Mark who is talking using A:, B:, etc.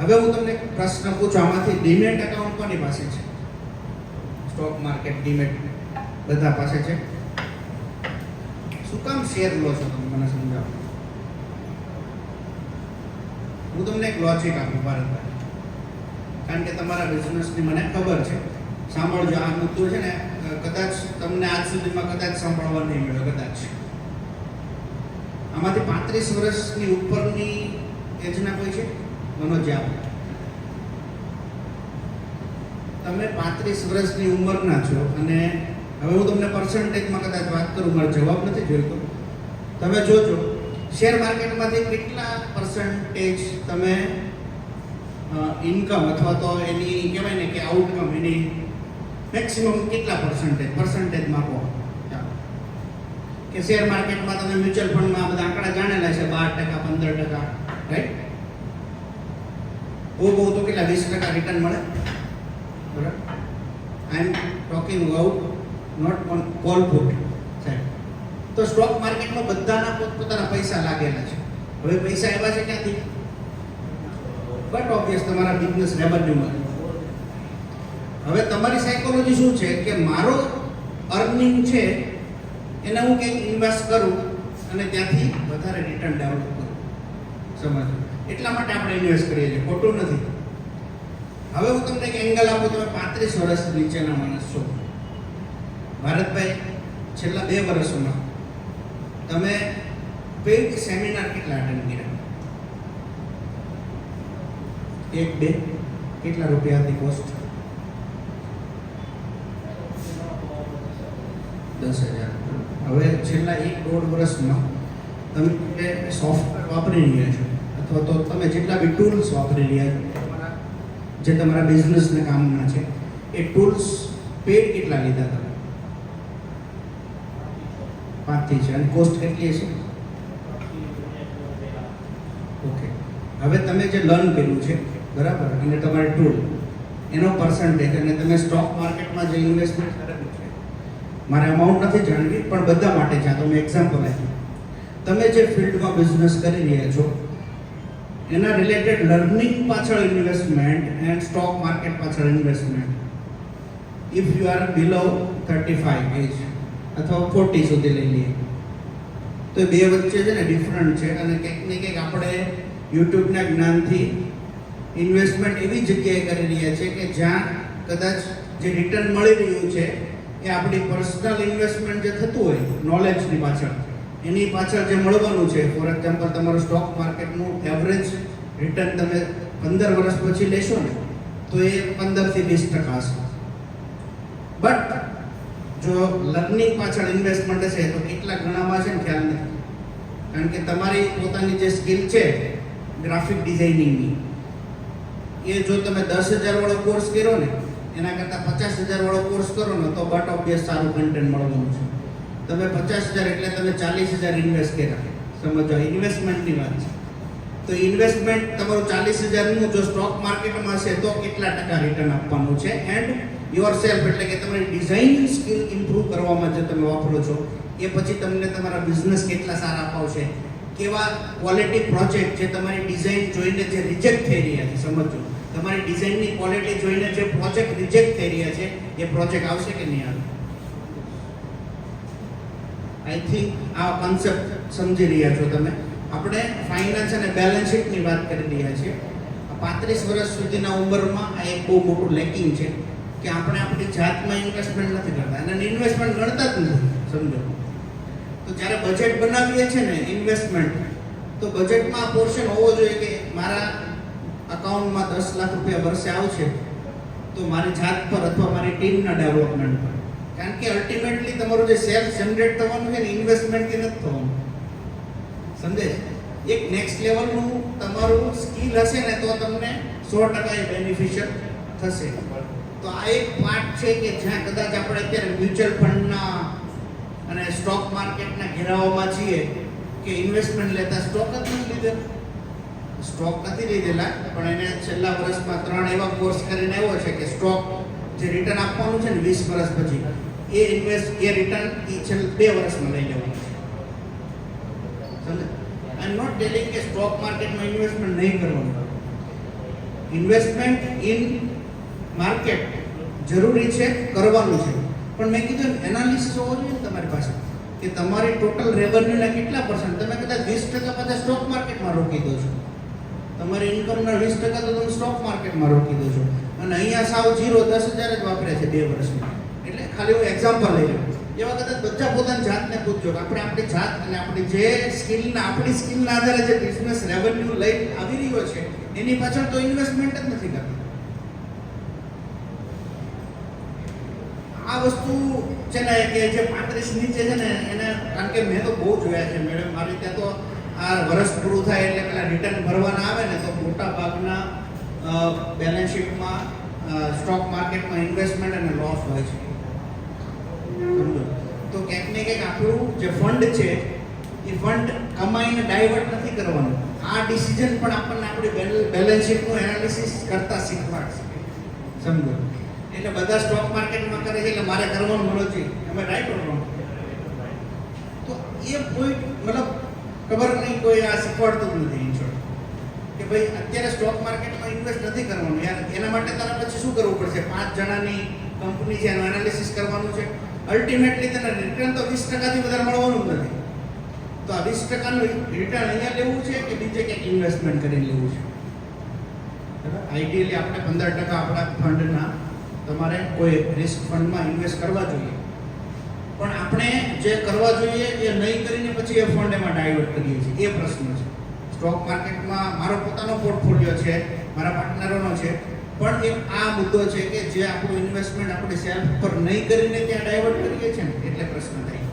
A: હવે હું તમને પ્રશ્ન પૂછું, આમાંથી ડીમેટ એકાઉન્ટ કોની પાસે છે? સ્ટોક માર્કેટ ડીમેટ બધા પાસે છે? શું કામ શેર લો છો તમે, મને સમજાવો. હું તમને એક લોજિક આપું ભારતભાઈ. કારણ કે તમારા બિઝનેસની મને ખબર છે. સાંભળજો, આ મુદ્દો છે ને કદાચ તમને આજ સુધીમાં કદાચ સાંભળવા નહીં મળ્યો, કદાચ. આમાંથી પાંત્રીસ વર્ષની ઉપરની એજના કોઈ છે? મનોજ આપ તમે પાંત્રીસ વર્ષની ઉંમરના છો અને હવે હું તમને પર્સન્ટેજમાં કદાચ વાત કરું, મારો જવાબ નથી જોઈતો. તમે જોજો શેર માર્કેટમાંથી કેટલા પર્સન્ટેજ તમે ઇન્કમ અથવા તો એની કહેવાય ને કે આઉટકમ એની મેક્સિમમ કેટલા પર્સન્ટેજ પર્સન્ટેજમાં કહો કે શેર માર્કેટમાં તમે મ્યુચ્યુઅલ ફંડમાં બધા આંકડા જાણેલા છે, બાર ટકા, પંદર ટકા. બહુ બહુ તો કેટલા વીસ ટકા રિટર્ન મળે? બરાબર? I am talking about not on call put સાહેબ. તો સ્ટોક માર્કેટમાં બધાના પોતપોતાના પૈસા લાગેલા છે. હવે પૈસા એવા છે ક્યાંથી? બટ ઓબ્વિયસ તમારા બિઝનેસ રેવન્યુમાં હવે તમારી સાયકોલોજી શું છે? કે મારો અર્નિંગ છે, એને હું કંઈક ઇન્વેસ્ટ કરું અને ત્યાંથી વધારે રિટર્ન ડેવલપ કરું. સમજો એટલા માટે આપણે ઇન્વેસ્ટ કરીએ છીએ. ખોટું નથી. હવે હું તમને એક એંગલ આપું, તમે પાંત્રીસ વર્ષ નીચેના માણસ છો. ભારતભાઈ, છેલ્લા બે વર્ષોમાં તમે પેઇડ સેમિનાર કેટલા અટેન્ડ કર્યા? એક, બે? કેટલા રૂપિયા હતી કોસ્ટ દસ હજાર. હવે છેલ્લા એક દોઢ વર્ષમાં તમે સોફ્ટવેર વાપરી રહ્યા છો. અથવા તો તમે જેટલા બી ટૂલ્સ વાપરી રહ્યા જે તમારા બિઝનેસને કામના છે, એ ટૂલ્સ પેડ કેટલા લીધા તમે? પાંચથી છે. અને કોસ્ટ કેટલી હશે? ઓકે હવે તમે જે લર્ન કર્યું છે, બરાબર? અને તમારે ટૂલ એનો પર્સન્ટેજ અને તમે સ્ટોક માર્કેટમાં જે ઇન્વેસ્ટમેન્ટ કરેલું છે, મારે અમાઉન્ટ નથી જાણવી, પણ બધા માટે છે તો મેં એક્ઝામ્પલ આપ્યું. તમે જે ફિલ્ડમાં બિઝનેસ કરી રહ્યા છો એના રિલેટેડ લર્નિંગ પાછળ ઇન્વેસ્ટમેન્ટ એન્ડ સ્ટોક માર્કેટ પાછળ investment if you are below thirty five age અથવા ફોર્ટી સુધી લઈ લઈએ. તો એ બે વચ્ચે છે ને ડિફરન્ટ છે અને કંઈક ને કંઈક આપણે યુટ્યુબના જ્ઞાનથી ઇન્વેસ્ટમેન્ટ એવી જગ્યાએ કરી રહ્યા છે કે જ્યાં કદાચ જે રિટર્ન મળી રહ્યું છે એ આપણી પર્સનલ ઇન્વેસ્ટમેન્ટ જે થતું હોય નોલેજની પાછળ. એની પાછળ જે મળવાનું છે ફોર એક્ઝામ્પલ તમારું સ્ટોક માર્કેટનું એવરેજ રિટર્ન તમે પંદર વર્ષ પછી લેશો ને, તો એ પંદરથી વીસ ટકા હશે. બટ જો લર્નિંગ પાછળ ઇન્વેસ્ટમેન્ટ હશે, તો કેટલા ગણામાં છે ને ખ્યાલ નથી કારણ કે તમારી પોતાની જે સ્કિલ છે ગ્રાફિક ડિઝાઇનિંગની એ જો તમે દસ હજાર વાળો કોર્સ કર્યો ને, એના કરતાં પચાસ હજાર વાળો કોર્સ કરો ને, તો બટ ઓબ્વિયસ સારું કન્ટેન્ટ મળવાનું છે. તમે પચાસ હજાર એટલે તમે ચાલીસ હજાર ઇન્વેસ્ટ કર્યા. સમજો ઇન્વેસ્ટમેન્ટની વાત છે. તો ઇન્વેસ્ટમેન્ટ તમારું ચાલીસ હજારનું જો સ્ટોક માર્કેટમાં છે તો કેટલા ટકા રિટર્ન આપવાનું છે? એન્ડ યોર સેલ્ફ એટલે કે તમારી ડિઝાઇનિંગ સ્કિલ ઇમ્પ્રૂવ કરવામાં જે તમે વાપરો છો, એ પછી તમને તમારા બિઝનેસ કેટલા સારા અપાવશે કેવા ક્વોલિટી પ્રોજેક્ટ જે તમારી ડિઝાઇન જોઈને જે રિજેક્ટ થઈ રહ્યા છે? સમજો. તમારી ડિઝાઇનની ક્વોલિટી જોઈને જે પ્રોજેક્ટ રિજેક્ટ થઈ રહ્યા છે, એ પ્રોજેક્ટ આવશે કે નહીં આવે આઈ થિંક આ કોન્સેપ્ટ સમજી રહ્યા છો તમે. આપણે ફાઇનાન્સ અને બેલેન્સ શીટની વાત કરી રહ્યા છીએ. પાંત્રીસ વર્ષ સુધીના ઉંમરમાં આ એક બહુ મોટું લેકિંગ છે કે આપણે આપણી જાતમાં ઇન્વેસ્ટમેન્ટ નથી કરતા. અને ઇન્વેસ્ટમેન્ટ ગણતા જ નથી, સમજો. તો જ્યારે બજેટ બનાવીએ છીએ ને ઇન્વેસ્ટમેન્ટ તો બજેટમાં પોર્શન હોવો જોઈએ કે મારા અકાઉન્ટમાં દસ લાખ રૂપિયા વર્ષે આવશે તો મારી જાત પર અથવા મારી ટીમના ડેવલપમેન્ટ પર. કારણ કે અલ્ટિમેટલી તમારું જે સેલ્ફ જનરેટ થવાનું છે ને ઇન્વેસ્ટમેન્ટથી નથી થવાનું. સમજે એક નેક્સ્ટ લેવલનું તમારું સ્કિલ હશે ને, તો તમને સો ટકા એ બેનિફિશિયલ થશે. તો આ એક પાર્ટ છે કે જ્યાં કદાચ આપણે અત્યારે મ્યુચ્યુઅલ ફંડના અને સ્ટોક માર્કેટના ઘેરાઓમાં છીએ કે ઇન્વેસ્ટમેન્ટ લેતા સ્ટોક જ નથી લીધેલા. સ્ટોક નથી લીધેલા, પણ એને છેલ્લા વર્ષમાં ત્રણ એવા કોર્સ કરીને આવ્યો છે કે સ્ટોક જે રિટર્ન આપવાનું છે ને, વીસ વર્ષ પછી. એ ઇન્વેસ્ટ એ રિટર્ન એ છેલ્લા બે વર્ષમાં લઈ લેવાનું સમજે આઈ એમ નોટ ટેલિંગ કે સ્ટોક માર્કેટમાં ઇન્વેસ્ટમેન્ટ નહીં કરવાનું. ઇન્વેસ્ટમેન્ટ ઇન માર્કેટ જરૂરી છે, કરવાનું છે. પણ મેં કીધું એનાલિસિસ હોવો જોઈએ તમારી પાસે. કે તમારી ટોટલ રેવન્યુના કેટલા પર્સન્ટ તમે કદાચ વીસ ટકા બધા સ્ટોક માર્કેટમાં રોકી દો છો. તમારી ઇન્કમના વીસ ટકા તો તમે સ્ટોક માર્કેટમાં રોકી દો છો. અને અહીંયા સાવ જીરો દસ હજાર જ વાપરે છે બે વર્ષમાં. ખાલી હું એક્ઝામ્પલ લઈ લઉં એવા કદાચ બધા પોતાની જાતને પૂછજો કે આપણે આપણી જાત અને આપણી જે સ્કિલના આપણી સ્કિલના આધારે જે બિઝનેસ રેવન્યુ લઈ આવી રહ્યો છે, એની પાછળ તો ઇન્વેસ્ટમેન્ટ જ નથી કરતી. આ વસ્તુ છે ને કે જે પાંત્રીસ નીચે છે ને, એને કારણ કે મેં તો બહુ જોયા છે મેડમ મારી ત્યાં તો આ વર્ષ પૂરું થાય એટલે પેલા રિટર્ન ભરવાના આવે ને તો મોટા ભાગના બેલેન્સ શીટમાં સ્ટોક માર્કેટમાં ઇન્વેસ્ટમેન્ટ અને લોસ હોય છે. ક્યાંક ને ક્યાંક આપણું જે ફંડ છે, એ ફંડ કમાઈને ડાયવર્ટ નથી કરવાનું. આ ડિસિઝન પણ આપણને આપણી બેલેન્સ શીટનું એનાલિસિસ કરતા શીખવાડશે. સમજો? એટલે બધા સ્ટોક માર્કેટમાં કરે છે, એટલે મારે કરવાનું મળો અમે રાઈટ કરવાનું તો એ કોઈ, મતલબ ખબર નહીં, કોઈ આ શીખવાડતું નથી ઇન કે ભાઈ, અત્યારે સ્ટોક માર્કેટમાં ઇન્વેસ્ટ નથી કરવાનું. યાર, એના માટે તારા પછી શું કરવું પડશે? પાંચ જણાની કંપની છે, એનું એનાલિસિસ કરવાનું છે. અલ્ટિમેટલી તને રિટર્ન તો વીસ ટકાથી વધારે મળવાનું નથી. તો આ વીસ ટકાનું રિટર્ન અહીંયા લેવું છે કે બીજે ક્યાંક ઇન્વેસ્ટમેન્ટ કરીને લેવું છે? આઈડિયલી આપણે પંદર ટકા આપણા ફંડના તમારે કોઈ રિસ્ક ફંડમાં ઇન્વેસ્ટ કરવા જોઈએ. પણ આપણે જે કરવા જોઈએ એ નહીં કરીને પછી એ ફંડ એમાં ડાયવર્ટ કરીએ છીએ. એ પ્રશ્ન છે. સ્ટોક માર્કેટમાં મારો પોતાનો પોર્ટફોલિયો છે, મારા પાર્ટનરોનો છે. પણ એ આ મુદ્દો છે કે જે આપણું ઇન્વેસ્ટમેન્ટ આપણે શેર પર નહીં કરીને ત્યાં ડાયવર્ટ કરીએ છીએ ને, એટલે પ્રશ્ન થાય.